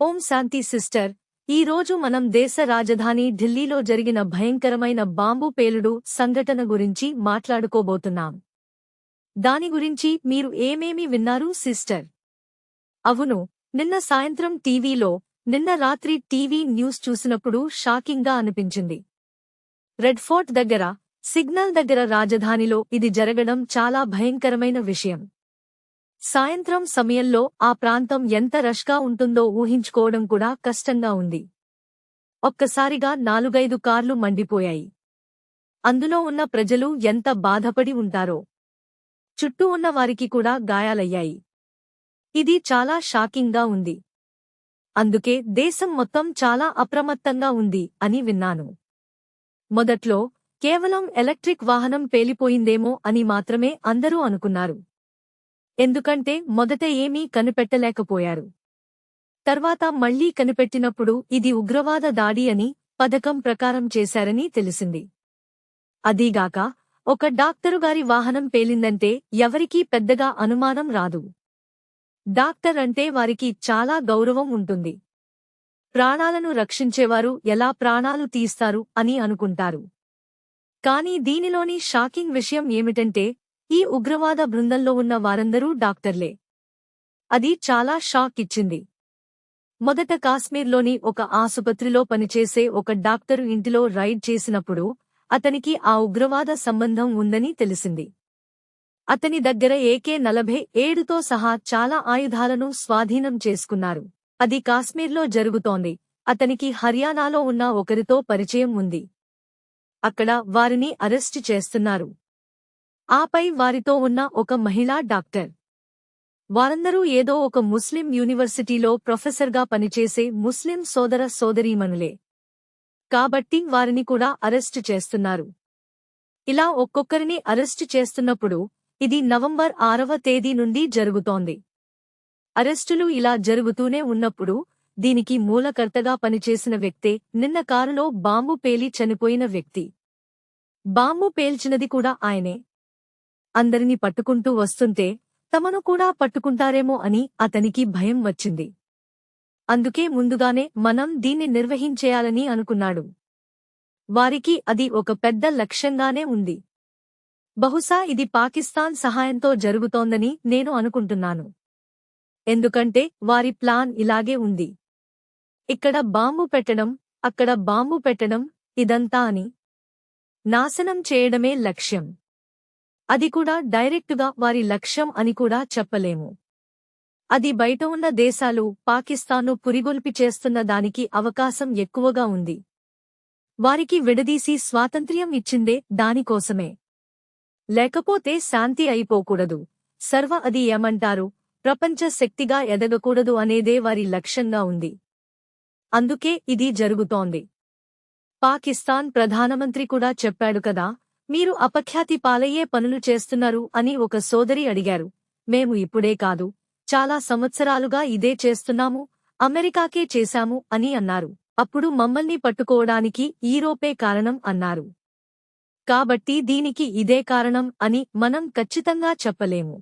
ఓం శాంతి sister. ఈ రోజు మనం దేశ రాజధాని ఢిల్లీలో జరిగిన భయంకరమైన బాంబు పేలుడు సంఘటన గురించి మాట్లాడుకోబోతున్నాం. దాని గురించి మీరు ఏమేమి విన్నారు సిస్టర్? అవును నిన్న సాయంత్రం టీవీలో నిన్న రాత్రి టీవీ న్యూస్ చూసినప్పుడు షాకింగ్గా అనిపించింది. రెడ్ ఫోర్ట్ దగ్గర సిగ్నల్ దగ్గర రాజధానిలో ఇది జరగడం చాలా భయంకరమైన విషయం. సాయంత్రం సమయంలో ఆ ప్రాంతం ఎంత రష్గా ఉంటుందో ఊహించుకోవడం కూడా కష్టంగా ఉంది. ఒక్కసారిగా నాలుగైదు కార్లు మండిపోయాయి. అందులో ఉన్న ప్రజలు ఎంత బాధపడి ఉంటారో. చుట్టూ ఉన్న వారికి కూడా గాయాలయ్యాయి. ఇది చాలా షాకింగ్గా ఉంది. అందుకే దేశం మొత్తం చాలా అప్రమత్తంగా ఉంది అని విన్నాను. మొదట్లో కేవలం ఎలక్ట్రిక్ వాహనం పేలిపోయిందేమో అని మాత్రమే అందరూ అనుకున్నారు. ఎందుకంటే మొదట ఏమీ కనిపెట్టలేకపోయారు. తర్వాత మళ్ళీ కనిపెట్టినప్పుడు ఇది ఉగ్రవాద దాడి అని పథకం ప్రకారం చేశారని తెలిసింది. అదీగాక ఒక డాక్టరుగారి వాహనం పేలిందంటే ఎవరికీ పెద్దగా అనుమానం రాదు. డాక్టర్ అంటే వారికి చాలా గౌరవం ఉంటుంది. ప్రాణాలను రక్షించేవారు ఎలా ప్రాణాలు తీస్తారు అని అనుకుంటారు. కాని దీనిలోని షాకింగ్ విషయం ఏమిటంటే ఈ ఉగ్రవాద బృందంలో ఉన్న వారందరూ డాక్టర్లే. అది చాలా షాక్ ఇచ్చింది. మొదట కాశ్మీర్లోని ఒక ఆసుపత్రిలో పనిచేసే ఒక డాక్టరు ఇంటిలో రైడ్ చేసినప్పుడు అతనికి ఆ ఉగ్రవాద సంబంధం ఉందని తెలిసింది. అతని దగ్గర ఏకే నలభై ఏడుతో సహా చాలా ఆయుధాలను స్వాధీనం చేసుకున్నారు. అది కాశ్మీర్లో జరుగుతోంది. అతనికి హర్యానాలో ఉన్న ఒకరితో పరిచయం ఉంది. అక్కడ వారిని అరెస్టు చేస్తున్నారు. ఆపై వారితో ఉన్న ఒక మహిళా డాక్టర్. వారందరూ ఏదో ఒక ముస్లిం యూనివర్సిటీలో ప్రొఫెసర్గా పనిచేసే ముస్లిం సోదర సోదరీమణులే. కాబట్టి వారిని కూడా అరెస్టు చేస్తున్నారు. ఇలా ఒక్కొక్కరిని అరెస్టు చేస్తున్నప్పుడు ఇది నవంబర్ ఆరవ తేదీ నుండి జరుగుతోంది. అరెస్టులు ఇలా జరుగుతూనే ఉన్నప్పుడు దీనికి మూలకర్తగా పనిచేసిన వ్యక్తే నిన్న కారులో బాంబు పేలి చనిపోయిన వ్యక్తి. బాంబు పేల్చినది కూడా ఆయనే. అందరినీ పట్టుకుంటూ వస్తుంటే తమను కూడా పట్టుకుంటారేమో అని అతనికి భయం వచ్చింది. అందుకే ముందుగానే మనం దీన్ని నిర్వహించేయాలని అనుకున్నాడు. వారికి అది ఒక పెద్ద లక్ష్యంగానే ఉంది. బహుశా ఇది పాకిస్తాన్ సహాయంతో జరుగుతోందని నేను అనుకుంటున్నాను. ఎందుకంటే వారి ప్లాన్ ఇలాగే ఉంది. ఇక్కడ బాంబు పెట్టడం అక్కడ బాంబు పెట్టడం ఇదంతా అని నాశనం చేయడమే లక్ష్యం. అది కూడా డైరెక్టుగా వారి లక్ష్యం అని కూడా చెప్పలేము. అది బయట ఉన్న దేశాలు పాకిస్తాన్ను పురిగొల్పి చేస్తున్న దానికి అవకాశం ఎక్కువగా ఉంది. వారికి విడదీసి స్వాతంత్ర్యం ఇచ్చిందే దానికోసమే లేకపోతే శాంతి అయిపోకూడదు. సర్వ అది ఏమంటారు? ప్రపంచ శక్తిగా ఎదగకూడదు అనేదే వారి లక్ష్యంగా ఉంది. అందుకే ఇది జరుగుతోంది. పాకిస్తాన్ ప్రధానమంత్రి కూడా చెప్పాడు కదా మీరు అపఖ్యాతి పాలయ్యే పనులు చేస్తున్నారు అని ఒక సోదరి అడిగారు. మేము ఇప్పుడే కాదు చాలా సంవత్సరాలుగా ఇదే చేస్తున్నాము అమెరికాకే చేశాము అని అన్నారు. అప్పుడు మమ్మల్ని పట్టుకోవడానికి ఈరోపే కారణం అన్నారు. కాబట్టి దీనికి ఇదే కారణం అని మనం ఖచ్చితంగా చెప్పలేము.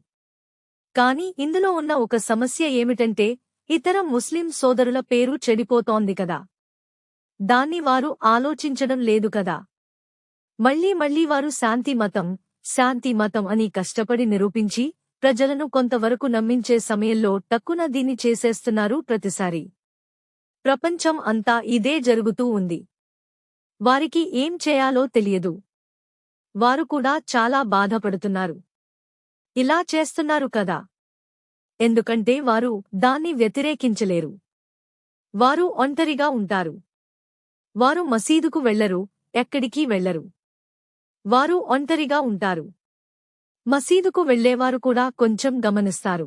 కాని ఇందులో ఉన్న ఒక సమస్య ఏమిటంటే ఇతర ముస్లిం సోదరుల పేరు చెడిపోతోంది కదా. దాన్ని వారు ఆలోచించడం లేదు కదా. మళ్ళీ మళ్ళీ వారు శాంతి మతం శాంతి మతం అని కష్టపడి నిరూపించి ప్రజలను కొంతవరకు నమ్మించే సమయంలో టక్కున దీన్ని చేసేస్తున్నారు ప్రతిసారి. ప్రపంచం అంతా ఇదే జరుగుతూ ఉంది. వారికి ఏం చేయాలో తెలియదు. వారు కూడా చాలా బాధపడుతున్నారు. ఇలా చేస్తున్నారు కదా. ఎందుకంటే వారు దాన్ని వ్యతిరేకించలేరు. వారు ఒంటరిగా ఉంటారు. వారు మసీదుకు వెళ్ళరు ఎక్కడికీ వెళ్ళరు వారు ఒంటరిగా ఉంటారు. మసీదుకు వెళ్ళేవారు కూడా కొంచెం గమనిస్తారు.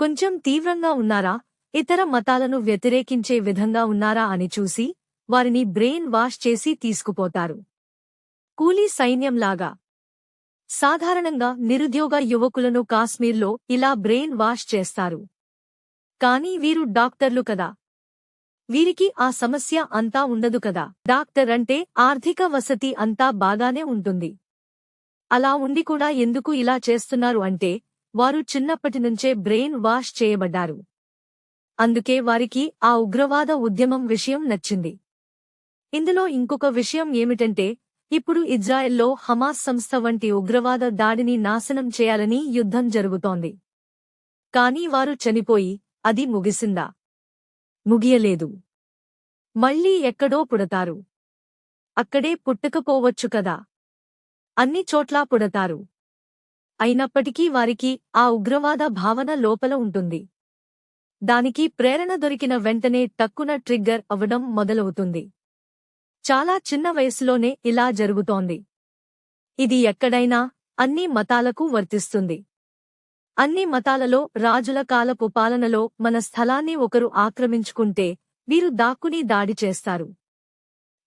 కొంచెం తీవ్రంగా ఉన్నారా? ఇతర మతాలను వ్యతిరేకించే విధంగా ఉన్నారా అని చూసి వారిని బ్రెయిన్ వాష్ చేసి తీసుకుపోతారు. కూలీ సైన్యంలాగా. సాధారణంగా నిరుద్యోగ యువకులను కాశ్మీర్లో ఇలా బ్రెయిన్ వాష్ చేస్తారు. కానీ వీరు డాక్టర్లు కదా. వీరికి ఆ సమస్య అంతా ఉండదు కదా. డాక్టర్ అంటే ఆర్థిక వసతి అంతా బాగానే ఉంటుంది. అలా ఉండి కూడా ఎందుకు ఇలా చేస్తున్నారు అంటే వారు చిన్నప్పటినుంచే బ్రెయిన్ వాష్ చేయబడ్డారు. అందుకే వారికి ఆ ఉగ్రవాద ఉద్యమం విషయం నచ్చింది. ఇందులో ఇంకొక విషయం ఏమిటంటే ఇప్పుడు ఇజ్రాయెల్లో హమాస్ సంస్థ వంటి ఉగ్రవాద దాడిని నాశనం చేయాలని యుద్ధం జరుగుతోంది. కానీ వారు చనిపోయి అది ముగిసిందా? ముగియలేదు. మళ్ళీ ఎక్కడో పుడతారు. అక్కడే పుట్టకపోవచ్చు కదా. అన్ని చోట్లా పుడతారు. అయినప్పటికీ వారికి ఆ ఉగ్రవాద భావన లోపల ఉంటుంది. దానికి ప్రేరణ దొరికిన వెంటనే టక్కున ట్రిగ్గర్ అవ్వడం మొదలవుతుంది. చాలా చిన్న వయసులోనే ఇలా జరుగుతోంది. ఇది ఎక్కడైనా అన్ని మతాలకు వర్తిస్తుంది. అన్ని మతాలలో రాజుల కాలపు పాలనలో మన స్థలాన్ని ఒకరు ఆక్రమించుకుంటే వీరు దాక్కుని దాడి చేస్తారు.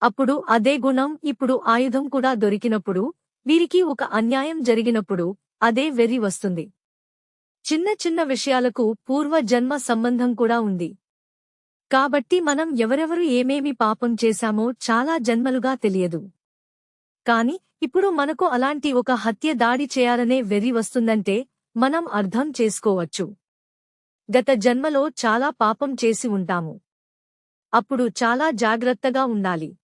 అప్పుడు అదే గుణం ఇప్పుడు ఆయుధం కూడా దొరికినప్పుడు వీరికి ఒక అన్యాయం జరిగినప్పుడు అదే వెర్రి వస్తుంది. చిన్న చిన్న విషయాలకు పూర్వ జన్మ సంబంధం కూడా ఉంది. కాబట్టి మనం ఎవరెవరు ఏమేమి పాపం చేశామో చాలా జన్మలుగా తెలియదు. కాని ఇప్పుడు మనకు అలాంటి ఒక హత్య దాడి చేయాలనే వెర్రి వస్తుందంటే మనం అర్థం చేసుకోవచ్చు. గత జన్మలో చాలా పాపం చేసి ఉంటాము. అప్పుడు చాలా జాగ్రత్తగా ఉండాలి.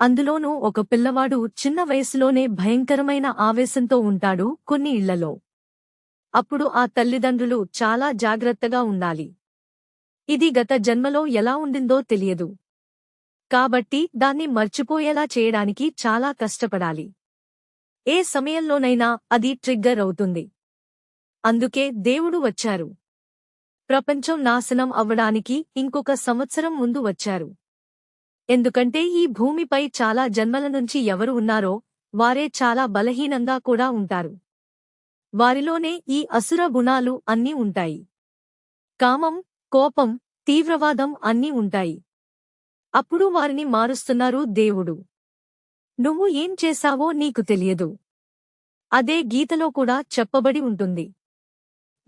అందులోనూ ఒక పిల్లవాడు చిన్న వయసులోనే భయంకరమైన ఆవేశంతో ఉంటాడు కొన్ని ఇళ్ళలో. అప్పుడు ఆ తల్లిదండ్రులు చాలా జాగ్రత్తగా ఉండాలి. ఇది గత జన్మలో ఎలా ఉండిందో తెలియదు. కాబట్టి దాన్ని మర్చిపోయేలా చేయడానికి చాలా కష్టపడాలి. ఏ సమయంలోనైనా అది ట్రిగ్గర్ అవుతుంది. అందుకే దేవుడు వచ్చారు. ప్రపంచం నాశనం అవ్వడానికి ఇంకొక సంవత్సరం ముందు వచ్చారు. ఎందుకంటే ఈ భూమిపై చాలా జన్మల నుంచి ఎవరు ఉన్నారో వారే చాలా బలహీనంగా కూడా ఉంటారు. వారిలోనే ఈ అసుర గుణాలు అన్నీ ఉంటాయి. కామం కోపం తీవ్రవాదం అన్నీ ఉంటాయి. అప్పుడు వారిని మారుస్తున్నారు దేవుడు. నువ్వు ఏం చేశావో నీకు తెలియదు. అదే గీతలో కూడా చెప్పబడి ఉంటుంది.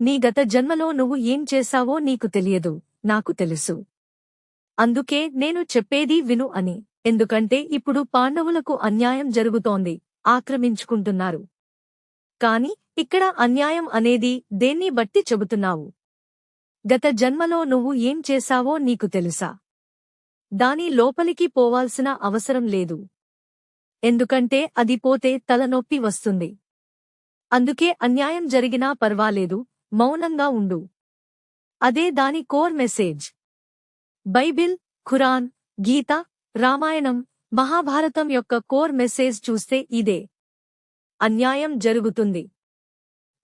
నీ గత జన్మలో నువ్వు ఏం చేశావో నీకు తెలియదు నాకు తెలుసు. అందుకే నేను చెప్పేది విను అని. ఎందుకంటే ఇప్పుడు పాండవులకు అన్యాయం జరుగుతోంది ఆక్రమించుకుంటున్నారు. కాని ఇక్కడ అన్యాయం అనేది దేన్ని బట్టి చెబుతున్నావు? గత జన్మలో నువ్వు ఏం చేశావో నీకు తెలుసా? దాని లోపలికి పోవాల్సిన అవసరం లేదు. ఎందుకంటే అది పోతే తలనొప్పి వస్తుంది. అందుకే అన్యాయం జరిగినా పర్వాలేదు మౌనంగా ఉండు. అదే దాని core message. Bible Quran Gita Ramayanam Mahabharatam యొక్క కోర్ మెసేజ్ చూస్తే ఇదే. అన్యాయం జరుగుతుంది.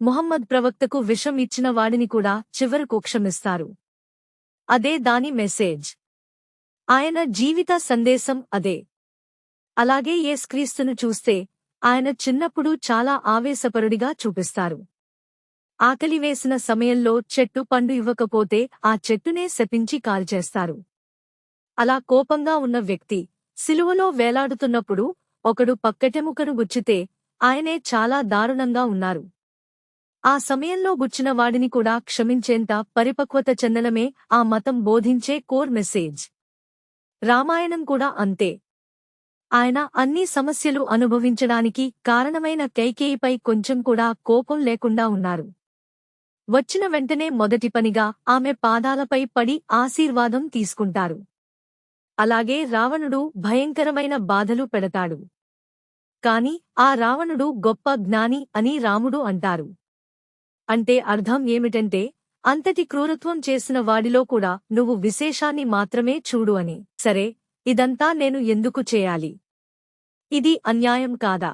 ముహమ్మద్ ప్రవక్తకు విషం ఇచ్చిన వాడిని కూడా చివరకు క్షమిస్తారు. అదే దాని మెసేజ్. ఆయన జీవిత సందేశం అదే. అలాగే యేస్క్రీస్తును చూస్తే ఆయన చిన్నప్పుడు చాలా ఆవేశపరుడిగా చూపిస్తారు. ఆకలివేసిన సమయంలో చెట్టు పండు ఇవ్వకపోతే ఆ చెట్టునే శపించి కాల్చేస్తారు. అలా కోపంగా ఉన్న వ్యక్తి సిలువలో వేలాడుతున్నప్పుడు ఒకడు పక్కటెముకను గుచ్చితే ఆయనే చాలా దారుణంగా ఉన్నారు. ఆ సమయంలో గుచ్చిన వాడిని కూడా క్షమించేంత పరిపక్వత చెందడమే ఆ మతం బోధించే కోర్ మెసేజ్. రామాయణం కూడా అంతే. ఆయన అన్ని సమస్యలు అనుభవించడానికి కారణమైన కైకేయిపై కొంచెం కూడా కోపం లేకుండా ఉన్నారు. వచ్చిన వెంటనే మొదటి పనిగా ఆమె పాదాలపై పడి ఆశీర్వాదం తీసుకుంటారు. అలాగే రావణుడు భయంకరమైన బాధలు పెడతాడు. కాని ఆ రావణుడు గొప్ప జ్ఞాని అని రాముడు అంటారు. అంటే అర్థం ఏమిటంటే అంతటి క్రూరత్వం చేసిన వాడిలో కూడా నువ్వు విశేషాన్ని మాత్రమే చూడు అని. సరే ఇదంతా నేను ఎందుకు చేయాలి? ఇది అన్యాయం కాదా?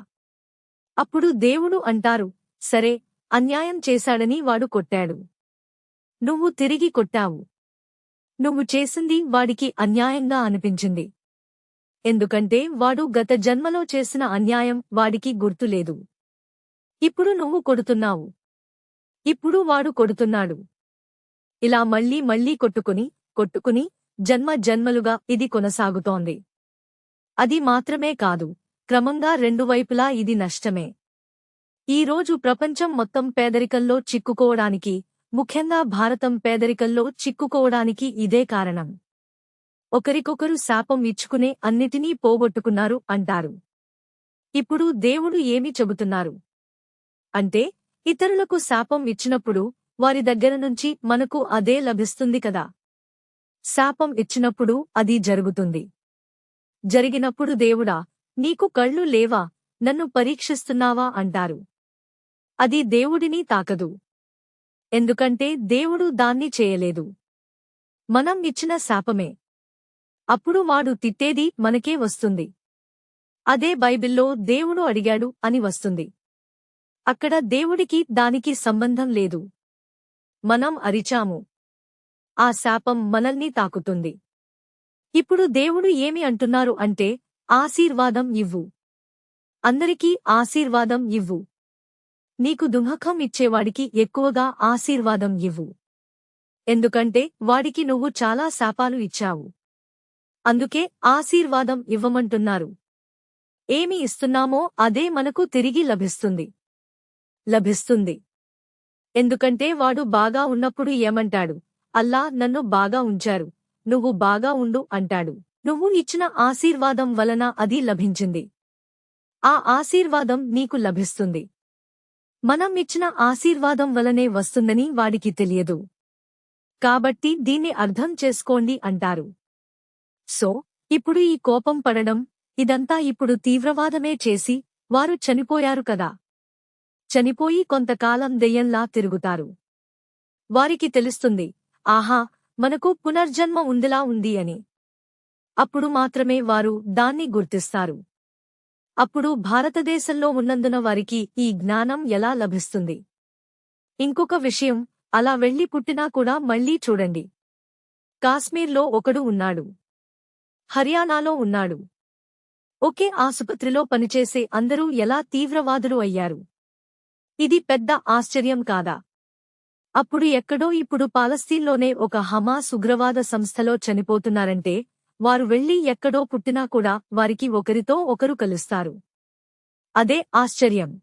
అప్పుడు దేవుడు అంటారు సరే అన్యాయం చేశాడని వాడు కొట్టాడు. నువ్వు తిరిగి కొట్టావు. నువ్వు చేసింది వాడికి అన్యాయంగా అనిపించింది. ఎందుకంటే వాడు గత జన్మలో చేసిన అన్యాయం వాడికి గుర్తులేదు ఇప్పుడు నువ్వు కొడుతున్నావు. ఇప్పుడు వాడు కొడుతున్నాడు. ఇలా మళ్ళీ మళ్ళీ కొట్టుకుని కొట్టుకుని జన్మ జన్మలుగా ఇది కొనసాగుతోంది. అది మాత్రమే కాదు క్రమంగా రెండు వైపులా ఇది నష్టమే. ఈ రోజు ప్రపంచం మొత్తం పేదరికంలో చిక్కుకోవడానికి ముఖ్యంగా భారతం పేదరికంలో చిక్కుకోవడానికి ఇదే కారణం. ఒకరికొకరు శాపం ఇచ్చుకునే అన్నిటినీ పోగొట్టుకున్నారు అంటారు. ఇప్పుడు దేవుడు ఏమి చెబుతున్నారు? అంటే ఇతరులకు శాపం ఇచ్చినప్పుడు వారి దగ్గర నుంచి మనకు అదే లభిస్తుంది కదా. శాపం ఇచ్చినప్పుడు అది జరుగుతుంది. జరిగినప్పుడు దేవుడా నీకు కళ్ళు లేవా? నన్ను పరీక్షిస్తున్నావా? అంటారు. అది దేవుడిని తాకదు. ఎందుకంటే దేవుడు దాన్ని చేయలేదు. మనం ఇచ్చిన శాపమే. అప్పుడు వాడు తిట్టేది మనకే వస్తుంది. అదే బైబిల్లో దేవుడు అడిగాడు అని వస్తుంది. అక్కడ దేవుడికి దానికి సంబంధం లేదు. మనం అరిచాము. ఆ శాపం మనల్ని తాకుతుంది. ఇప్పుడు దేవుడు ఏమి అంటున్నారు అంటే ఆశీర్వాదం ఇవ్వు. అందరికీ ఆశీర్వాదం ఇవ్వు. నీకు దుఃఖం ఇచ్చేవాడికి ఎక్కువగా ఆశీర్వాదం ఇవ్వు. ఎందుకంటే వాడికి నువ్వు చాలా శాపాలు ఇచ్చావు. అందుకే ఆశీర్వాదం ఇవ్వమంటున్నారు. ఏమి ఇస్తున్నామో అదే మనకు తిరిగి లభిస్తుంది. లభిస్తుంది. ఎందుకంటే వాడు బాగా ఉన్నప్పుడు ఏమంటాడు? అల్లా నన్ను బాగా ఉంచారు. నువ్వు బాగా ఉండు అంటాడు. నువ్వు ఇచ్చిన ఆశీర్వాదం వలన అది లభించింది. ఆ ఆశీర్వాదం నీకు లభిస్తుంది. మనం ఇచ్చిన ఆశీర్వాదం వలనే వస్తుందని వాడికి తెలియదు. కాబట్టి దీన్ని అర్థం చేసుకోండి అంటారు. సో ఇప్పుడు ఈ కోపం పడడం ఇదంతా ఇప్పుడు తీవ్రవాదమే చేసి వారు చనిపోయారు కదా. చనిపోయి కొంతకాలం దెయ్యంలా తిరుగుతారు. వారికి తెలుస్తుంది ఆహా మనకు పునర్జన్మ ఉందిలా ఉంది అని. అప్పుడు మాత్రమే వారు దాన్ని గుర్తిస్తారు. అప్పుడు భారతదేశంలో ఉన్నందున వారికి ఈ జ్ఞానం ఎలా లభిస్తుంది? ఇంకొక విషయం అలా వెళ్ళి పుట్టినా కూడా మళ్ళీ చూడండి. కాశ్మీర్లో ఒకడు ఉన్నాడు. హర్యానాలో ఉన్నాడు. ఒకే ఆసుపత్రిలో పనిచేసే అందరూ ఎలా తీవ్రవాదులు అయ్యారు? ఇది పెద్ద ఆశ్చర్యం కాదా? అప్పుడు ఎక్కడో ఇప్పుడు పాలస్తీన్లోనే ఒక హమాస్ ఉగ్రవాద సంస్థలో చనిపోతున్నారంటే వారు వెళ్ళి ఎక్కడో పుట్టినా కూడా వారికి ఒకరితో ఒకరు కలుస్తారు. అదే ఆశ్చర్యం.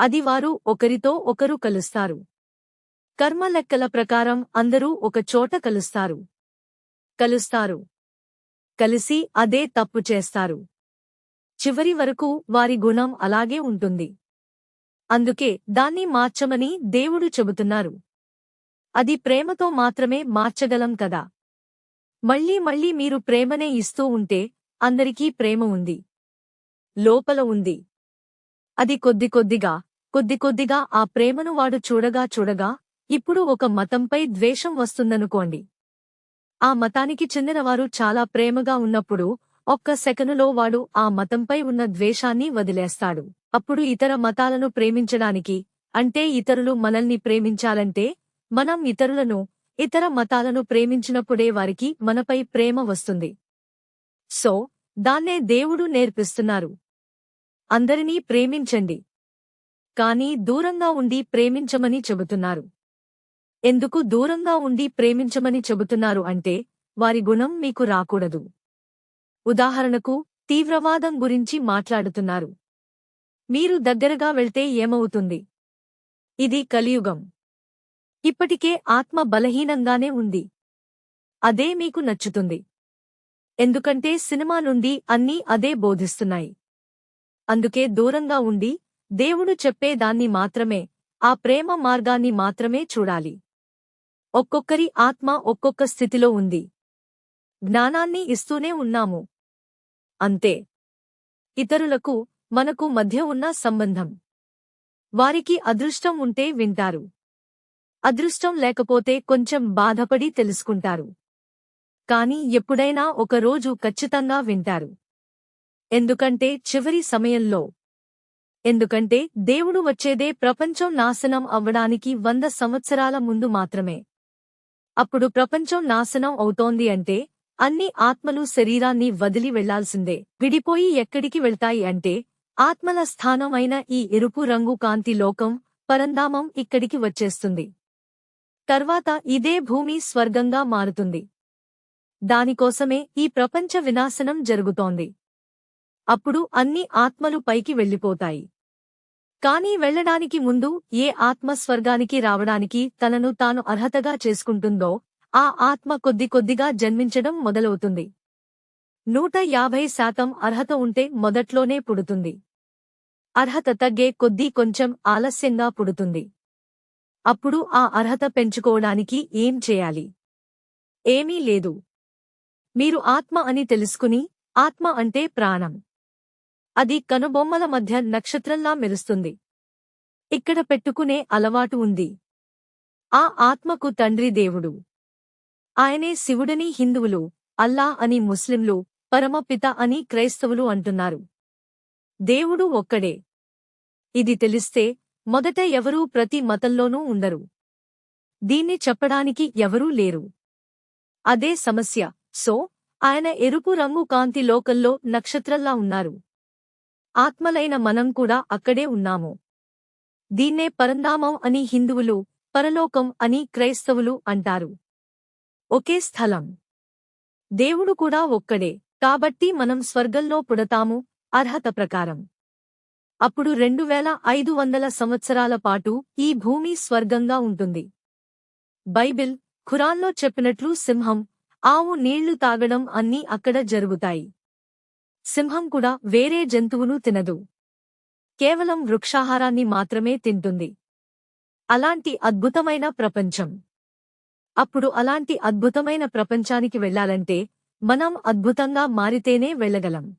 అది వారు ఒకరితో ఒకరు కలుస్తారు. కర్మ లెక్కల ప్రకారం అందరూ ఒకచోట కలుస్తారు. కలుస్తారు. కలిసి అదే తప్పు చేస్తారు. చివరి వరకు వారి గుణం అలాగే ఉంటుంది. అందుకే దాన్ని మార్చమని దేవుడు చెబుతున్నారు. అది ప్రేమతో మాత్రమే మార్చగలం కదా. మళ్ళీ మళ్ళీ మీరు ప్రేమనే ఇస్తూ ఉంటే అందరికీ ప్రేమ ఉంది. లోపల ఉంది. అది కొద్ది కొద్దిగా కొద్ది కొద్దిగా ఆ ప్రేమను వాడు చూడగా చూడగా ఇప్పుడు ఒక మతంపై ద్వేషం వస్తుందనుకోండి. ఆ మతానికి చెందినవారు చాలా ప్రేమగా ఉన్నప్పుడు ఒక్క సెకనులో వాడు ఆ మతంపై ఉన్న ద్వేషాన్ని వదిలేస్తాడు. అప్పుడు ఇతర మతాలను ప్రేమించడానికి అంటే ఇతరులు మనల్ని ప్రేమించాలంటే మనం ఇతరులను ఇతర మతాలను ప్రేమించినప్పుడే వారికి మనపై ప్రేమ వస్తుంది. సో దాన్నే దేవుడు నేర్పిస్తున్నారు. అందరినీ ప్రేమించండి. కానీ దూరంగా ఉండి ప్రేమించమని చెబుతున్నారు. ఎందుకు దూరంగా ఉండి ప్రేమించమని చెబుతున్నారు అంటే వారి గుణం మీకు రాకూడదు. ఉదాహరణకు తీవ్రవాదం గురించి మాట్లాడుతున్నారు. మీరు దగ్గరగా వెళ్తే ఏమవుతుంది? ఇది కలియుగం. ఇప్పటికే ఆత్మ బలహీనంగానే ఉంది. అదే మీకు నచ్చుతుంది. ఎందుకంటే సినిమా నుండి అన్నీ అదే బోధిస్తున్నాయి. అందుకే దూరంగా ఉండి దేవుడు చెప్పేదాన్ని మాత్రమే ఆ ప్రేమ మార్గాన్ని మాత్రమే చూడాలి. ఒక్కొక్కరి ఆత్మ ఒక్కొక్క స్థితిలో ఉంది. జ్ఞానాన్ని ఇస్తూనే ఉన్నాము. అంతే. ఇతరులకు మనకు మధ్య ఉన్న సంబంధం. వారికి అదృష్టం ఉంటే వింటారు. అదృష్టం లేకపోతే కొంచెం బాధపడి తెలుసుకుంటారు. కాని ఎప్పుడైనా ఒక రోజు ఖచ్చితంగా వింటారు. ఎందుకంటే చివరి సమయంలో. ఎందుకంటే దేవుడు వచ్చేదే ప్రపంచం నాశనం అవ్వడానికి వంద సంవత్సరాల ముందు మాత్రమే. అప్పుడు ప్రపంచం నాశనం అవుతోంది అంటే అన్ని ఆత్మలు శరీరాన్ని వదిలి వెళ్ళాల్సిందే. విడిపోయి ఎక్కడికి వెళ్తాయి అంటే ఆత్మల స్థానం అయిన ఈ ఎరుపు రంగు కాంతి లోకం పరంధామం ఇక్కడికి వచ్చేస్తుంది. తర్వాత ఇదే భూమి స్వర్గంగా మారుతుంది. దానికోసమే ఈ ప్రపంచ వినాశనం జరుగుతోంది. అప్పుడు అన్ని ఆత్మలు పైకి వెళ్ళిపోతాయి. కానీ వెళ్ళడానికి ముందు ఏ ఆత్మ స్వర్గానికి రావడానికి తనను తాను అర్హతగా చేసుకుంటుందో ఆ ఆత్మ కొద్ది కొద్దిగా జన్మించడం మొదలవుతుంది. నూట యాభై శాతం అర్హత ఉంటే మొదట్లోనే పుడుతుంది. అర్హత తగ్గే కొద్దీ కొంచెం ఆలస్యంగా పుడుతుంది. అప్పుడు ఆ అర్హత పెంచుకోవడానికి ఏం చేయాలి? ఏమీ లేదు. మీరు ఆత్మ అని తెలుసుకుని ఆత్మ అంటే ప్రాణం. అది కనుబొమ్మల మధ్య నక్షత్రంలా మెరుస్తుంది. ఇక్కడ పెట్టుకునే అలవాటు ఉంది. ఆ ఆత్మకు తండ్రి దేవుడు. ఆయనే శివుడని హిందువులు అల్లా అని ముస్లింలు పరమపిత అని క్రైస్తవులు అంటున్నారు. దేవుడు ఒక్కడే. ఇది తెలిస్తే మొదట ఎవరూ ప్రతి మతంలోనూ ఉండరు. దీన్ని చెప్పడానికి ఎవరూ లేరు. అదే సమస్య. సో ఆయన ఎరుపు రంగు కాంతి లోకల్లో నక్షత్రంలా ఉన్నారు. ఆత్మలైన మనం కూడా అక్కడే ఉన్నాము. దీన్నే పరంధామం అని హిందువులు పరలోకం అని క్రైస్తవులు అంటారు. ఒకే స్థలం. దేవుడు కూడా ఒక్కడే. కాబట్టి మనం స్వర్గంలో పుడతాము. అర్హత ప్రకారం. అప్పుడు రెండు వేల ఐదు వందల సంవత్సరాల పాటు ఈ భూమి స్వర్గంగా ఉంటుంది. బైబిల్ ఖురాన్లో చెప్పినట్లు సింహం ఆవు నీళ్ళు తాగడం అన్నీ అక్కడ జరుగుతాయి. సింహం కూడా వేరే జంతువును తినదు. కేవలం వృక్షాహారాన్ని మాత్రమే తింటుంది. అలాంటి అద్భుతమైన ప్రపంచం. అప్పుడు అలాంటి అద్భుతమైన ప్రపంచానికి వెళ్ళాలంటే మనం అద్భుతంగా మారితేనే వెళ్ళగలం.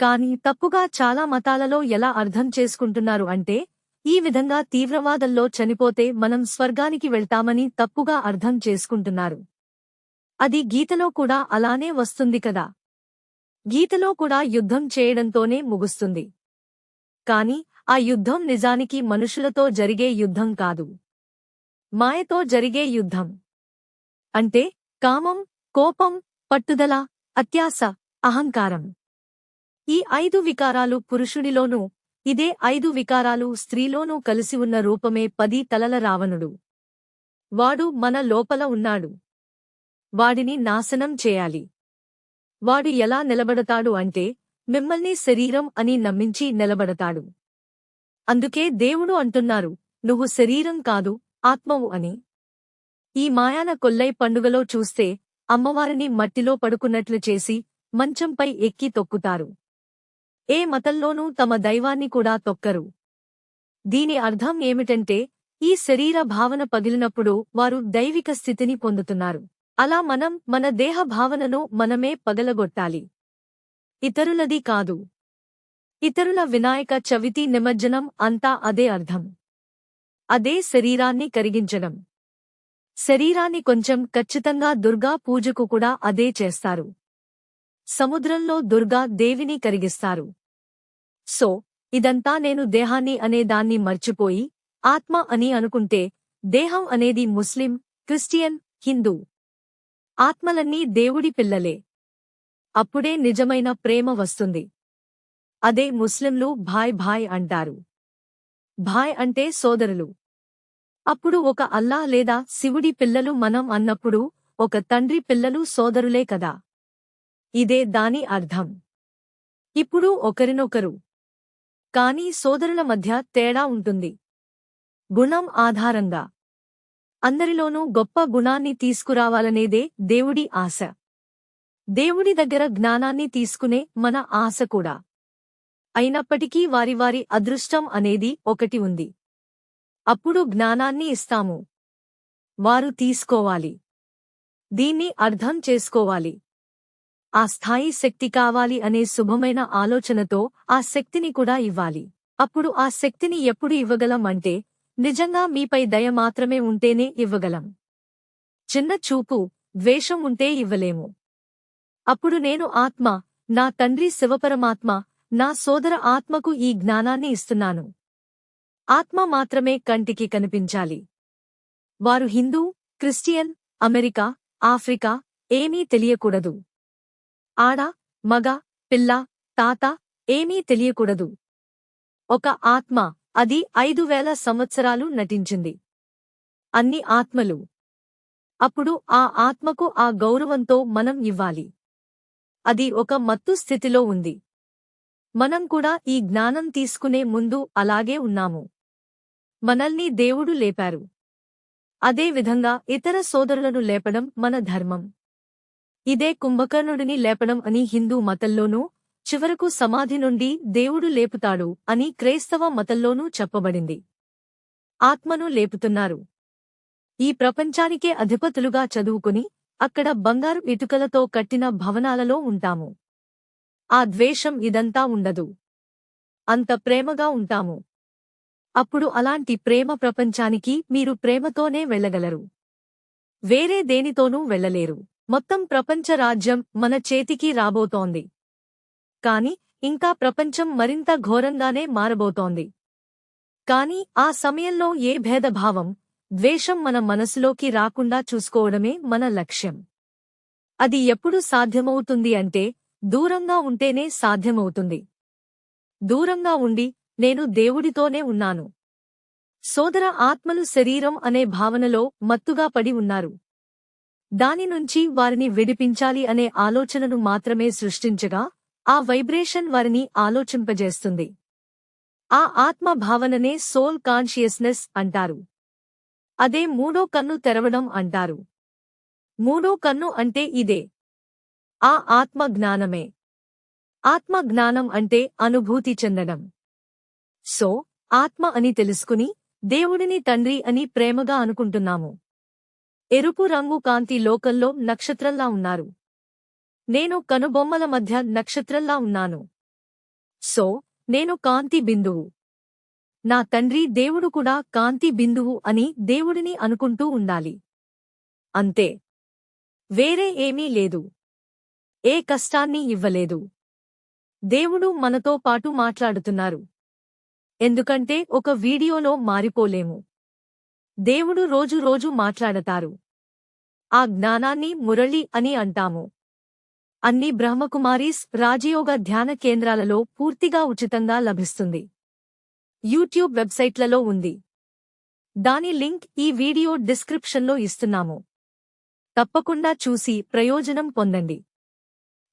కాని తప్పుగా చాలా మతాలలో ఎలా అర్థం చేసుకుంటున్నారు అంటే ఈ విధంగా తీవ్రవాదంలో చనిపోతే మనం స్వర్గానికి వెళ్తామని తప్పుగా అర్థం చేసుకుంటున్నారు. అది గీతలో కూడా అలానే వస్తుంది కదా. గీతలో కూడా యుద్ధం చేయడంతోనే ముగుస్తుంది. కాని ఆ యుద్ధం నిజానికి మనుషులతో జరిగే యుద్ధం కాదు. మాయతో జరిగే యుద్ధం. అంటే కామం కోపం పట్టుదల అత్యాస అహంకారం. ఈ ఐదు వికారాలు పురుషుడిలోనూ ఇదే ఐదు వికారాలు స్త్రీలోనూ కలిసి ఉన్న రూపమే పది తలల రావణుడు. వాడు మన లోపల ఉన్నాడు. వాడిని నాశనం చేయాలి. వాడు ఎలా నిలబడతాడు అంటే మిమ్మల్ని శరీరం అని నమ్మించి నిలబడతాడు. అందుకే దేవుడు అంటున్నారు నువ్వు శరీరం కాదు ఆత్మవు అని. ఈ మాయాన కొల్లై పండుగలో చూస్తే అమ్మవారిని మట్టిలో పడుకున్నట్లు చేసి మంచంపై ఎక్కి తొక్కుతారు. ఏ మతంలోనూ తమ దైవాన్ని కూడా తొక్కరు. దీని అర్థం ఏమిటంటే ఈ శరీర భావన పగిలినప్పుడు వారు దైవిక స్థితిని పొందుతున్నారు. అలా మనం మన దేహ భావనను మనమే పగలగొట్టాలి. ఇతరులది కాదు. ఇతరుల వినాయక చవితి నిమజ్జనం అంతా అదే అర్థం. అదే శరీరాన్ని కరిగించడం. శరీరాన్ని కొంచెం ఖచ్చితంగా దుర్గా పూజకు కూడా అదే చేస్తారు. సముద్రంలో దుర్గా దేవిని కరిగిస్తారు. సో ఇదంతా నేను దేహాన్ని అనే దాన్ని మర్చిపోయి ఆత్మ అని అనుకుంటే దేహం అనేది ముస్లిం క్రిస్టియన్ హిందూ. ఆత్మలన్నీ దేవుడి పిల్లలే. అప్పుడే నిజమైన ప్రేమ వస్తుంది. అదే ముస్లింలు భాయ్ భాయ్ అంటారు. భాయ్ అంటే సోదరులు. అప్పుడు ఒక అల్లా లేదా శివుడి పిల్లలు మనం అన్నప్పుడు ఒక తండ్రి పిల్లలు సోదరులే కదా. ఇదే దాని అర్థం. ఇప్పుడు ఒకరినొకరు. కాని సోదరుల మధ్య తేడా ఉంటుంది. గుణం ఆధారంగా. అందరిలోనూ గొప్ప గుణాన్ని తీసుకురావాలనేదే దేవుడి ఆశ. దేవుడి దగ్గర జ్ఞానాన్ని తీసుకునే మన ఆశ కూడా. అయినప్పటికీ వారి వారి అదృష్టం అనేది ఒకటి ఉంది. అప్పుడు జ్ఞానాన్ని ఇస్తాము. వారు తీసుకోవాలి. దీన్ని అర్థం చేసుకోవాలి. ఆ స్థాయి శక్తి కావాలి అనే శుభమైన ఆలోచనతో ఆ శక్తిని కూడా ఇవ్వాలి. అప్పుడు ఆ శక్తిని ఎప్పుడు ఇవ్వగలం అంటే నిజంగా మీపై దయ మాత్రమే ఉంటేనే ఇవ్వగలం. చిన్న చూపు ద్వేషం ఉంటే ఇవ్వలేము. అప్పుడు నేను ఆత్మ నా తండ్రి శివపరమాత్మ నా సోదర ఆత్మకు ఈ జ్ఞానాన్ని ఇస్తున్నాను. ఆత్మ మాత్రమే కంటికి కనిపించాలి. వారు హిందూ క్రిస్టియన్ అమెరికా ఆఫ్రికా ఏమీ తెలియకూడదు. ఆడ మగ పిల్ల తాత ఏమీ తెలియకూడదు. ఒక ఆత్మ అది ఐదు వేల సంవత్సరాలు నటించింది. అన్ని ఆత్మలు. అప్పుడు ఆ ఆత్మకు ఆ గౌరవంతో మనం ఇవ్వాలి. అది ఒక మత్తు స్థితిలో ఉంది. మనం కూడా ఈ జ్ఞానం తీసుకునే ముందు అలాగే ఉన్నాము. మనల్ని దేవుడు లేపారు. అదే విధంగా ఇతర సోదరులను లేపడం మన ధర్మం. ఇదే కుంభకర్ణుడిని లేపడం అని హిందూ మతంలోనూ చివరకు సమాధి నుండి దేవుడు లేపుతాడు అని క్రైస్తవ మతంలోనూ చెప్పబడింది. ఆత్మను లేపుతున్నారు. ఈ ప్రపంచానికే అధిపతులుగా చదువుకుని అక్కడ బంగారు ఇటుకలతో కట్టిన భవనాలలో ఉంటాము. ఆ ద్వేషం ఇదంతా ఉండదు. అంత ప్రేమగా ఉంటాము. అప్పుడు అలాంటి ప్రేమ ప్రపంచానికి మీరు ప్రేమతోనే వెళ్ళగలరు. వేరే దేనితోనూ వెళ్ళలేరు. మొత్తం ప్రపంచ రాజ్యం మన చేతికి రాబోతోంది. కాని ఇంకా ప్రపంచం మరింత ఘోరంగానే మారబోతోంది. కాని ఆ సమయంలో ఏ భేదభావం ద్వేషం మన మనసులోకి రాకుండా చూసుకోవడమే మన లక్ష్యం. అది ఎప్పుడు సాధ్యమవుతుంది అంటే దూరంగా ఉంటేనే సాధ్యమవుతుంది. దూరంగా ఉండి నేను దేవుడితోనే ఉన్నాను. సోదర ఆత్మలు శరీరం అనే భావనలో మత్తుగా పడి ఉన్నారు. దాని నుంచి వారిని విడిపించాలి అనే ఆలోచనను మాత్రమే సృష్టించగా ఆ వైబ్రేషన్ వారిని ఆలోచింపజేస్తుంది. ఆ ఆత్మ భావననే సోల్ కాన్షియస్నెస్ అంటారు. అదే మూడో కన్ను తెరవడం అంటారు. మూడో కన్ను అంటే ఇదే. ఆ ఆత్మ జ్ఞానమే ఆత్మ జ్ఞానం అంటే అనుభూతి చెందడం. సో ఆత్మ అని తెలుసుకుని దేవుడిని తండ్రి అని ప్రేమగా అనుకుంటున్నాము. ఎరుపు రంగు కాంతి లోకల్లో నక్షత్రంలా ఉన్నారు. నేను కనుబొమ్మల మధ్య నక్షత్రంలా ఉన్నాను. సో నేను కాంతి బిందువు. నా తండ్రి దేవుడు కూడా కాంతి బిందువు అని దేవుడిని అనుకుంటూ ఉండాలి. అంతే. వేరే ఏమీ లేదు. ఏ కష్టాన్ని ఇవ్వలేదు. దేవుడు మనతో పాటు మాట్లాడుతున్నారు. ఎందుకంటే ఒక వీడియోలో మారిపోలేము. దేవుడు రోజు రోజు మాట్లాడతారు. ఆ జ్ఞానాన్ని మురళి అని అంటాము. అన్ని బ్రహ్మకుమారీస్ రాజయోగ ధ్యాన కేంద్రాలలో పూర్తిగా ఉచితంగా లభిస్తుంది. యూట్యూబ్ వెబ్సైట్లలో ఉంది. దాని లింక్ ఈ వీడియో డిస్క్రిప్షన్లో ఇస్తున్నాము. తప్పకుండా చూసి ప్రయోజనం పొందండి.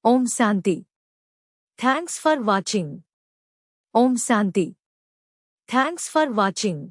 ఓం శాంతి. Thanks for watching. Om Shanti. Thanks for watching.